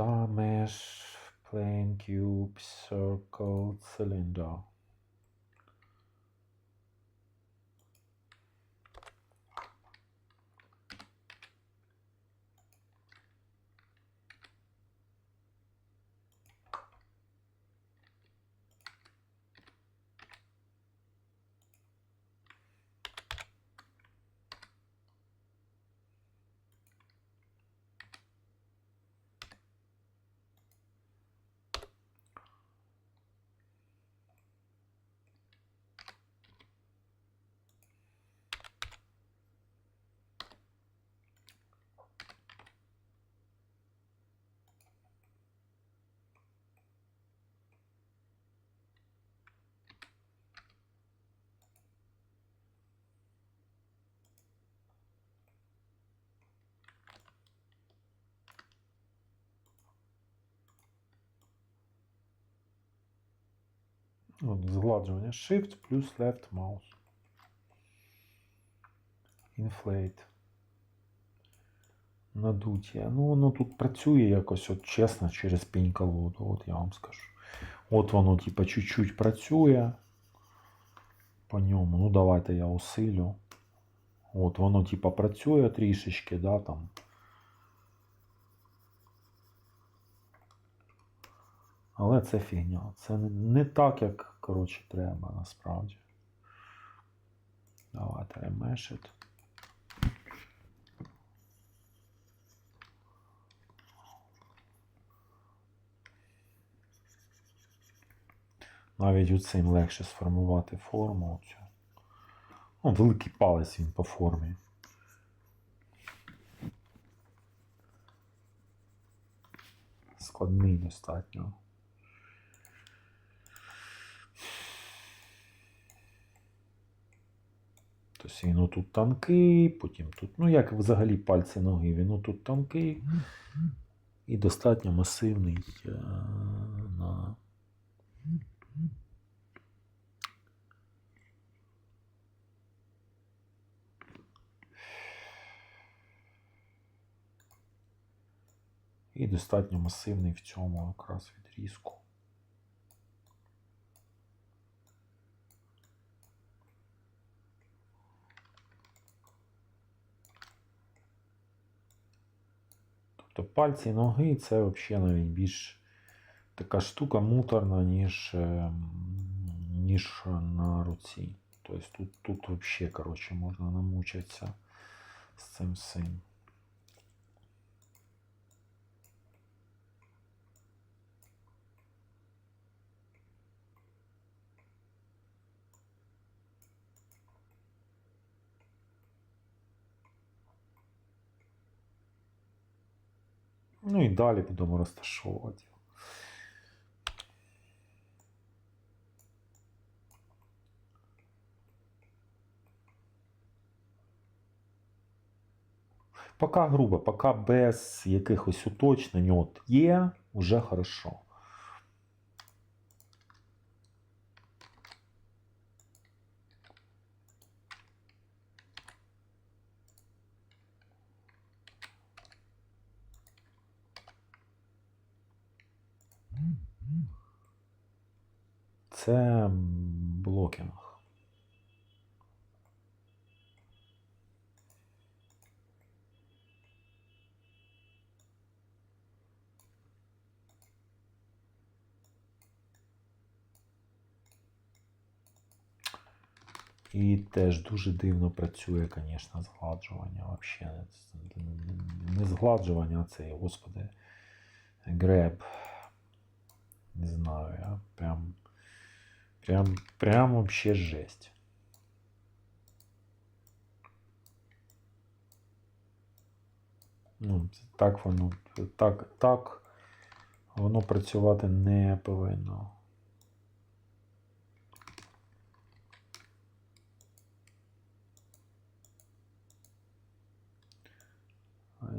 star mesh, plane, cube, circle, cylinder. От, згладжування Shift плюс Left mouse. Inflate. Надуття. Ну, воно тут працює якось, от чесно, через пінь колоду, от я вам скажу. От воно, типа, чуть-чуть працює по ньому. Ну, давайте я усилю. От воно, типа, працює трішечки, да, там. Але це фігня. Це не, так, як коротше, треба насправді. Давайте ремешить. Навіть у цим легше сформувати форму. Оцю. Ну, великий палець він по формі. Складний достатньо. Тобто він отут тонкий, потім тут, ну як взагалі пальці ноги, він отут тонкий і достатньо масивний е, на. І достатньо масивний в цьому якраз відрізку. Тобто пальці ноги це взагалі навіть більш така штука муторна, ніж, е, ніж на руці. Тобто тут, тут взагалі, коротше, можна намучитися з цим всім. Ну і далі будемо розташовувати. Поки грубо, поки без якихось уточнень от є, вже хорошо. Це блокінг. І теж дуже дивно працює, звісно, згладжування. Вообще. Не згладжування, а це, господи, греб. Не знаю, я прям. Прям, прям вообще жесть. Ну, так воно, так, так воно працювати не повинно.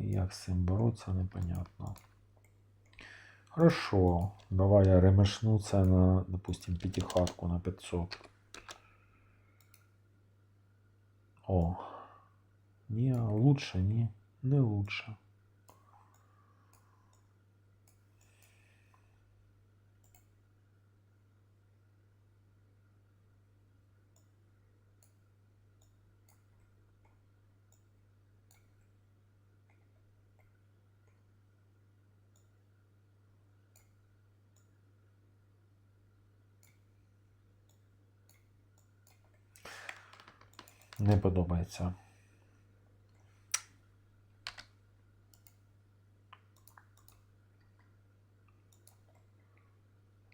Як з цим боротися, непонятно. Хорошо, давай я ремешну це на, допустим, пятихатку на 500. О. Не, лучше, не, не лучше. Не подобається.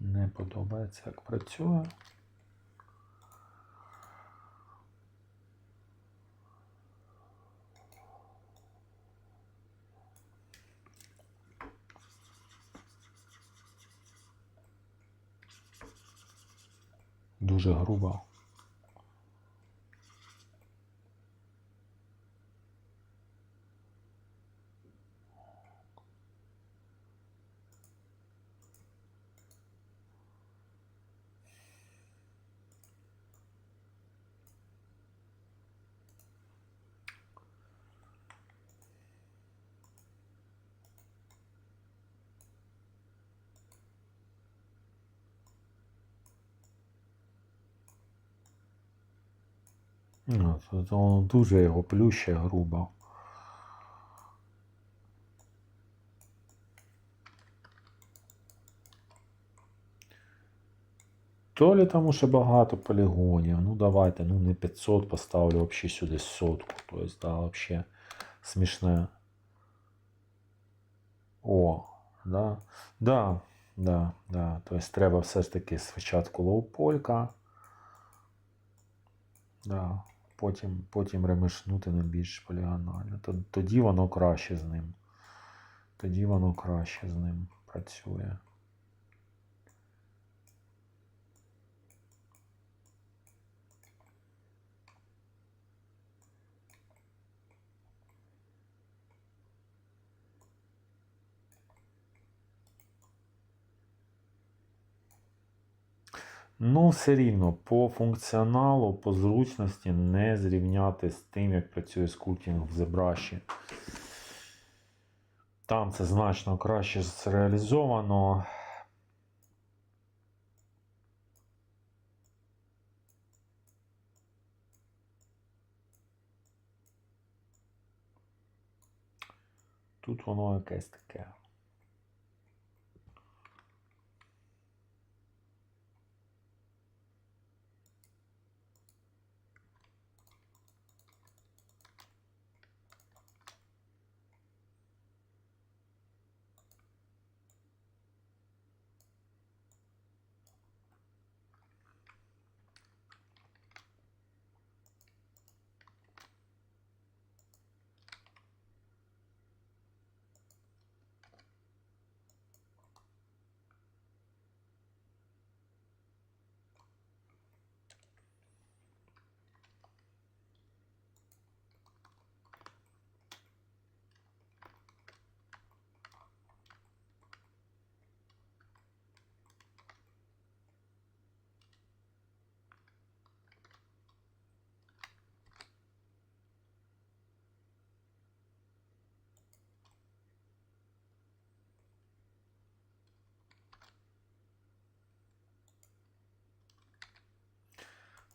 Не подобається, як працює. Дуже грубо. Ну, то, то воно дуже його плюще грубо. То лі тому ще багато полігонів. Ну давайте, ну не 500 поставлю, взагалі сюди сотку. Тобто, да, вообще смішне. О, да. Да, да, да. Тобто треба все ж таки спочатку лоу-полька. Да. Потім, потім ремешнути на більш полігонально. Тоді воно краще з ним. Тоді воно краще з ним працює. Ну, все рівно, по функціоналу, по зручності не зрівняти з тим, як працює скульптинг в ZBrush. Там це значно краще реалізовано. Тут воно якесь таке.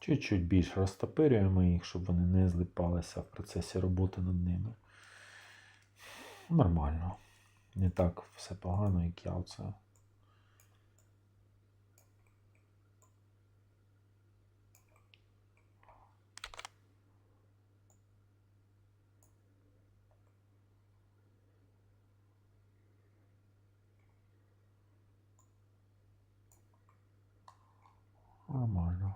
Чуть-чуть більш розтопирюємо їх, щоб вони не злипалися в процесі роботи над ними. Нормально. Не так все погано, як я оце. Нормально.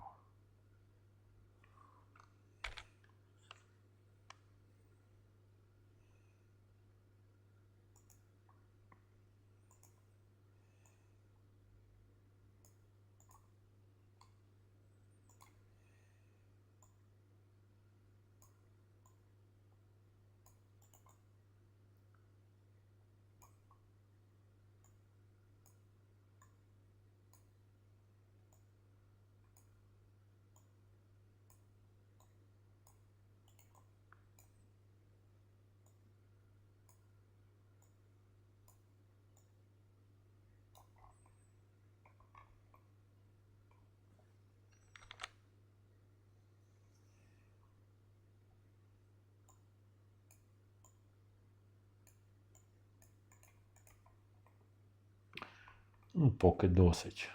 Ну, поки досить.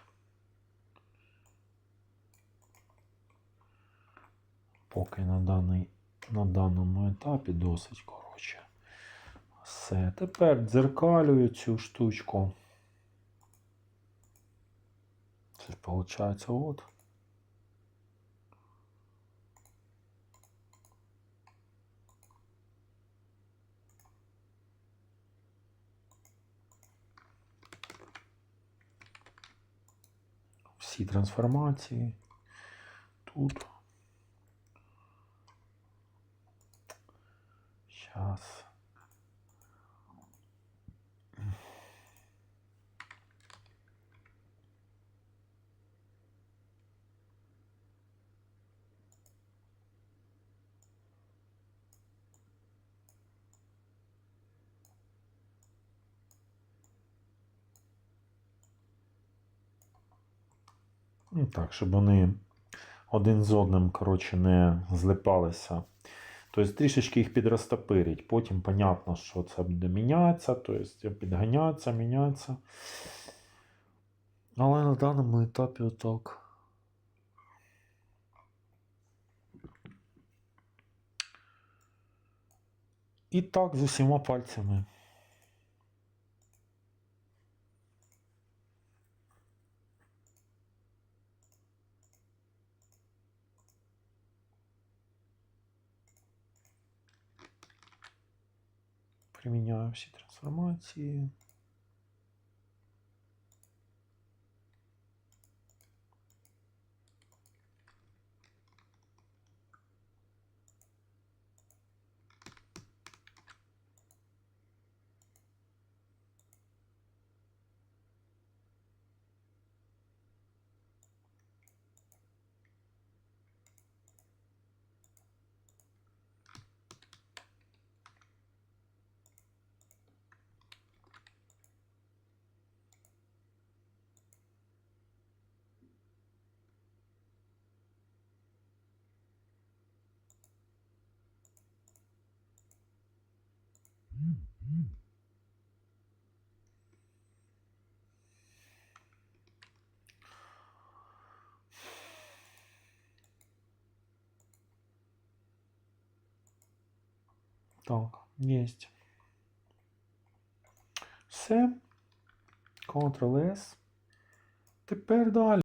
поки на, даний, на даному етапі досить коротше. Все. Тепер дзеркалюю цю штучку. Це ж виходить от. Всі трансформації. Тут. Сейчас. Ну, так, щоб вони один з одним, коротше, не злипалися. Тобто трішечки їх підростопирить. Потім, понятно, що це буде мінятися, тобто підганятися, мінятися. Але на даному етапі отак. І так з усіма пальцями. Приміняю всі трансформації. Так, єсть. Все. Ctrl-S. Тепер далі.